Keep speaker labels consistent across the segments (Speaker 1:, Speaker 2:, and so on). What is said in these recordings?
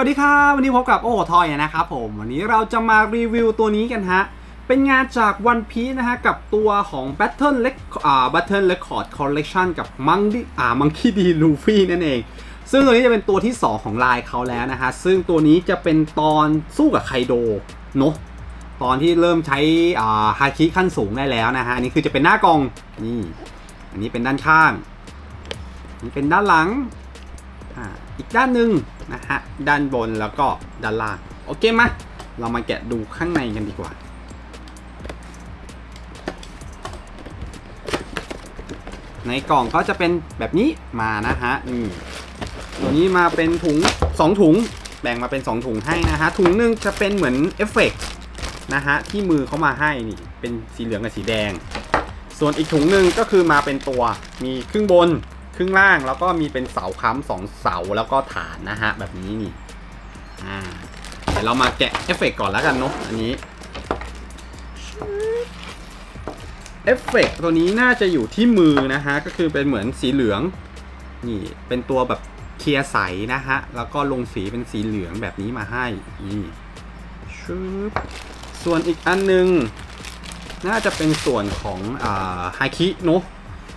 Speaker 1: วัสดีครับวันนี้พบกับโอ้ทอยนะครับผมวันนี้เราจะมารีวิวตัวนี้กันฮะ เป็นงานจาก One Piece นะฮะ กับตัวของ Battle Rec อ่า Battle Record Collection กับ Monkey อ่า Monkey D Luffy นั่นเอง ซึ่งตัวนี้จะเป็นตัวที่ 2 ของลายเขาแล้วนะฮะ ซึ่งตัวนี้จะเป็นตอนสู้กับไคโดเนาะตอนที่เริ่มใช้อ่าฮาคิขั้นสูงได้แล้วนะฮะอันนี้คือจะเป็นหน้ากองนี่อันนี้เป็นด้านข้างนนี้เป็นด้านหลัง อีกด้านหนึ่งนะฮะ ด้านบนแล้วก็ด้านล่าง โอเคมา เรามาแกะดูข้างในกันดีกว่า ในกล่องก็จะเป็นแบบนี้มานะฮะนี่ตัวนี้มาเป็นถุง 2 ถุง แบ่งมาเป็น 2 ถุงให้นะฮะ ถุงหนึ่งจะเป็นเหมือนเอฟเฟกต์นะฮะ ที่มือเขามาให้นี่ เป็นสีเหลืองกับสีแดง ส่วนอีกถุงหนึ่งก็คือมาเป็นตัว มีครึ่งบน ครึ่งล่างแล้วก็มีเป็นเสาค้ำสองเสาแล้วก็ฐานนะฮะ แบบนี้นี่อ่าเดี๋ยวเรามาแกะเอฟเฟกต์ก่อนแล้วกันเนาะอันนี้เอฟเฟกต์ตัวนี้น่าจะอยู่ที่มือนะฮะ ก็คือเป็นเหมือนสีเหลือง นี่เป็นตัวแบบเคลียร์ใสนะฮะ แล้วก็ลงสีเป็นสีเหลืองแบบนี้มาให้นี่ชึบส่วนอีกอันหนึง น่าจะเป็นส่วนของอ่าไฮคิเนาะ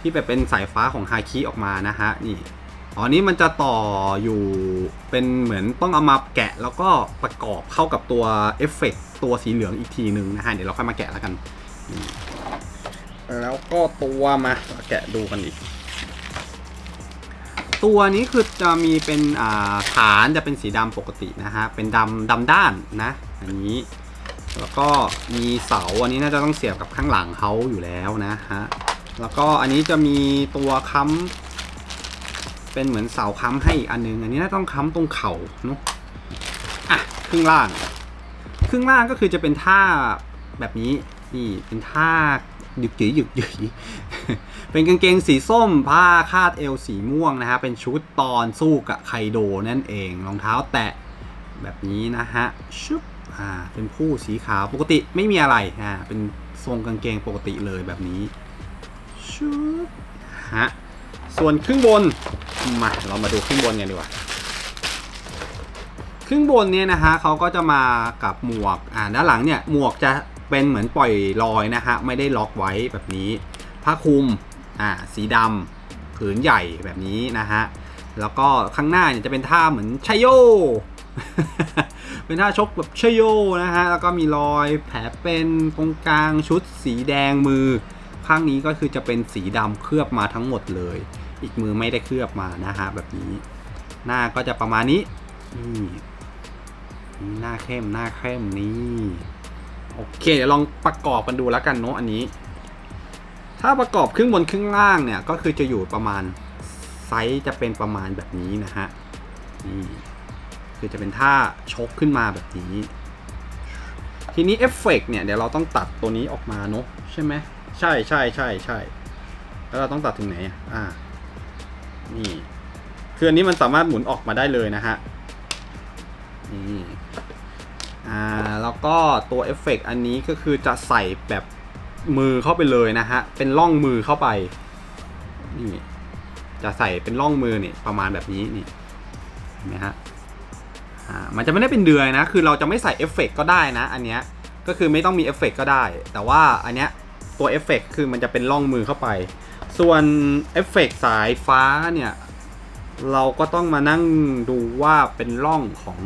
Speaker 1: ที่แบบเป็นสายฟ้าของฮาคิออกมานะฮะนี่อ๋อนี่มันจะต่ออยู่เป็นเหมือนต้องเอามาแกะแล้วก็ประกอบเข้ากับตัวเอฟเฟกต์ตัวสีเหลืองอีกทีหนึ่งนะฮะเดี๋ยวเราค่อยมาแกะแล้วกัน แล้วก็ตัวมาแกะดูกันอีก ตัวนี้คือจะมีเป็นอ่าฐานจะเป็นสีดำปกตินะฮะเป็นดำดำด้านนะอันนี้ แล้วก็มีเสาอันนี้น่าจะต้องเสียบกับข้างหลังเขาอยู่แล้วนะฮะ แล้วก็อันนี้จะมีตัวค้ำเป็นเหมือนเสาค้ำให้อีกอันนึง อันนี้น่าต้องค้ำตรงเข่าเนาะอะครึ่งล่าง ครึ่งล่างก็คือจะเป็นท่าแบบนี้นี่เป็นท่าหยึกหยืยหยึกหยืยเป็นกางเกงสีส้มผ้าคาดเอวสีม่วงนะฮะเป็นชุดตอนสู้กับไคโดนั่นเองรองเท้าแตะแบบนี้นะฮะชุบอ่าเป็นผู้สีขาวปกติไม่มีอะไรอ่าเป็นทรงกางเกงปกติเลยแบบนี้ ชุบฮะส่วนครึ่งบนมาเรามาดูครึ่งบนกันดีกว่าครึ่งบนเนี่ยนะฮะเขาก็จะมากับหมวกอ่าด้านหลังเนี่ยหมวกจะเป็นเหมือนปล่อยลอยนะฮะไม่ได้ล็อกไว้แบบนี้ผ้าคลุมอ่าสีดำผืนใหญ่แบบนี้นะฮะแล้วก็ข้างหน้าเนี่ยจะเป็นท่าเหมือนชัยโยเป็นท่าชกแบบชัยโยนะฮะแล้วก็มีรอยแผลเป็นตรงกลางชุดสีแดงมือ ข้างนี้ก็คือจะเป็นสีดำเคลือบมาทั้งหมดเลย อีกมือไม่ได้เคลือบมานะฮะแบบนี้ หน้าก็จะประมาณนี้นี่หน้าเข้มหน้าเข้มนี่โอเคเดี๋ยวลองประกอบกันดูแล้วกันเนาะอันนี้ ถ้าประกอบครึ่งบนครึ่งล่างเนี่ยก็คือจะอยู่ประมาณไซส์จะเป็นประมาณแบบนี้นะฮะนี่คือจะเป็นท่าชกขึ้นมาแบบนี้ ทีนี้เอฟเฟกต์เนี่ยเดี๋ยวเราต้องตัดตัวนี้ออกมาเนาะใช่ไหม ใช่ใช่ใช่ใช่แล้วเราต้องตัดถึงไหนอ่า นี่คืออันนี้มันสามารถหมุนออกมาได้เลยนะฮะนี่อ่าแล้วก็ตัวเอฟเฟกต์อันนี้ก็คือจะใส่แบบมือเข้าไปเลยนะฮะ เป็นร่องมือเข้าไป นี่ จะใส่เป็นร่องมือเนี่ยประมาณแบบนี้นี่เห็นไหมฮะอ่ามันจะไม่ได้เป็นเดือยนะ คือเราจะไม่ใส่เอฟเฟกต์ก็ได้นะ อันเนี้ยก็คือไม่ต้องมีเอฟเฟกต์ก็ได้ แต่ว่าอันเนี้ย ตัวเอฟเฟกต์คือมันจะเป็นร่องมือเข้าไป ส่วนเอฟเฟกต์สายฟ้าเนี่ย เราก็ต้องมานั่งดูว่าเป็นร่องของ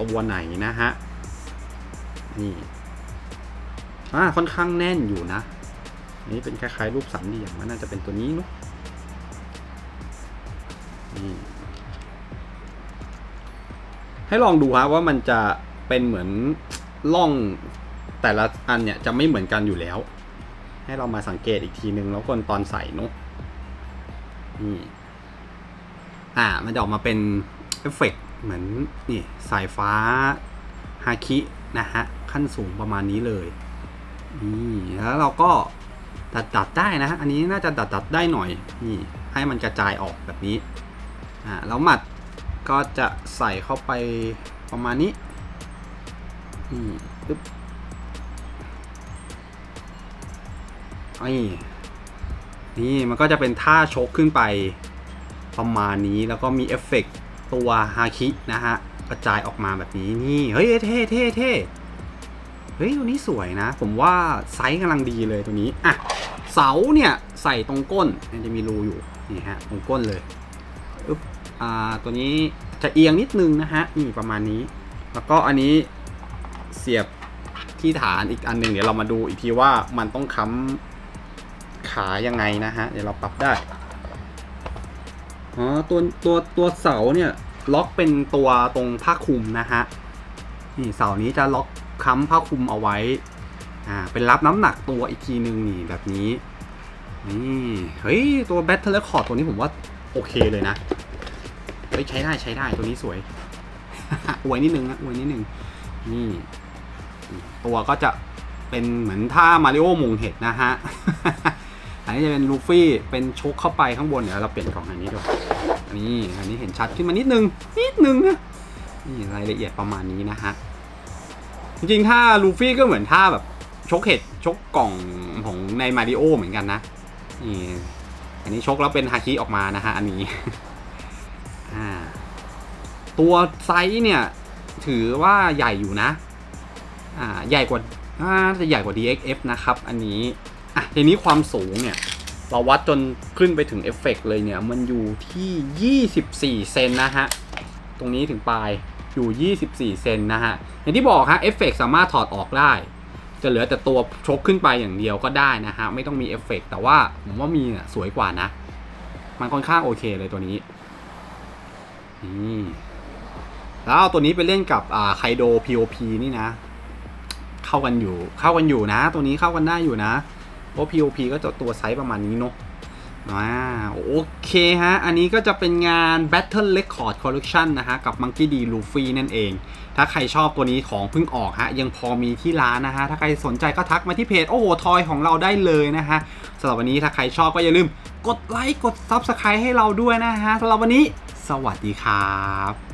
Speaker 1: ตัวไหนนะฮะ นี่อ่าค่อนข้างแน่นอยู่นะ นี่เป็นคล้ายๆรูปสามเหลี่ยมมันน่าจะเป็นตัวนี้เนอะนี่ให้ลองดูฮะว่ามันจะเป็นเหมือนร่องแต่ละอันเนี่ยจะไม่เหมือนกันอยู่แล้ว ให้เรามาสังเกตอีกทีนึงแล้วคนตอนใส่เนอะนี่อ่ามันจะออกมาเป็นเอฟเฟกต์เหมือนนี่สายฟ้าฮาคินะฮะ ขั้นสูงประมาณนี้เลยนี่แล้วเราก็ดัดดัดได้นะฮะ อันนี้น่าจะดัดดัดได้หน่อยนี่ให้มันกระจายออกแบบนี้อ่าแล้วหมัดก็จะใส่เข้าไปประมาณนี้นี่ปึ๊บ นี่นี่มันก็จะเป็นท่าชกขึ้นไปประมาณนี้แล้วก็มีเอฟเฟกต์ตัวฮาคินะฮะกระจายออกมาแบบนี้นี่เฮ้ยเท่เท่เท่เฮ้ยตัวนี้สวยนะ ผมว่าไซส์กำลังดีเลยตัวนี้อะเสาเนี่ยใส่ตรงก้นมันจะมีรูอยู่นี่ฮะตรงก้นเลยอึ๊บอ่าตัวนี้จะเอียงนิดนึงนะฮะนี่ประมาณนี้ แล้วก็อันนี้เสียบที่ฐานอีกอันหนึ่งเดี๋ยวเรามาดูอีกทีว่ามันต้องค้ำ ขายังไงนะฮะ เดี๋ยวเราปรับได้ อ๋อ ตัวตัวตัวเสาเนี่ยล็อกเป็นตัวตรงผ้าคลุมนะฮะ นี่เสานี้จะล็อกค้ำผ้าคลุมเอาไว้ อ่า เป็นรับน้ำหนักตัวอีกทีนึงนี่แบบนี้ นี่ เฮ้ย ตัวแบตเทอร์เรคคอร์ดตัวนี้ผมว่าโอเคเลยนะ เฮ้ยใช้ได้ใช้ได้ตัวนี้สวย อวยนิดนึงนะอวยนิดนึง นี่ ตัวก็จะเป็นเหมือนท่ามาริโอมงเห็ดนะฮะ นนี้จะเป็นลูฟี่เป็นชกเข้าไปข้างบนเดี๋ยวเราเปลี่ยนกล่องอันนี้ดูอันนี้อันนี้เห็นชัดขึ้นมานิดนึงนิดนึงนะนี่รายละเอียดประมาณนี้นะฮะจริงๆถ้าลูฟี่ก็เหมือนท่าแบบชกเห็ดชกกล่องของในมาริโอเหมือนกันนะนี่อันนี้ชกแล้วเป็นฮาคิออกมานะฮะอันนี้ตัวไซส์เนี่ยถือว่าใหญ่อยู่นะ อ่าใหญ่กว่าน่าจะใหญ่กว่า DXF นะครับ อันนี้ อะทีนี้ความสูงเนี่ย เราวัดจนขึ้นไปถึงเอฟเฟกต์เลยเนี่ย มันอยู่ที่ 24 เซนนะฮะ ตรงนี้ถึงปลายอยู่ 24 เซนนะฮะ อย่างที่บอกฮะเอฟเฟกต์สามารถถอดออกได้ จะเหลือแต่ตัวชกขึ้นไปอย่างเดียวก็ได้นะฮะ ไม่ต้องมีเอฟเฟกต์แต่ว่าผมว่ามีอะสวยกว่านะ มันค่อนข้างโอเคเลยตัวนี้นี่แล้วเอาตัวนี้ไปเล่นกับอ่าไคโด POP นี่นะ เข้ากันอยู่ เข้ากันอยู่นะ ตัวนี้เข้ากันได้อยู่นะ เพราะ POP ก็จะตัวไซส์ประมาณนี้เนาะอ่าโอเคฮะ อันนี้ก็จะเป็นงาน Battle Record Collection นะฮะ กับ Monkey D Luffy นั่นเอง ถ้าใครชอบตัวนี้ของเพิ่งออกฮะ ยังพอมีที่ร้านนะฮะ ถ้าใครสนใจก็ทักมาที่เพจ โอ้โห ทอยของเราได้เลยนะฮะสำหรับวันนี้ถ้าใครชอบก็อย่าลืม กดไลค์ กด Subscribe ให้เราด้วยนะฮะสำหรับวันนี้ สวัสดีครับ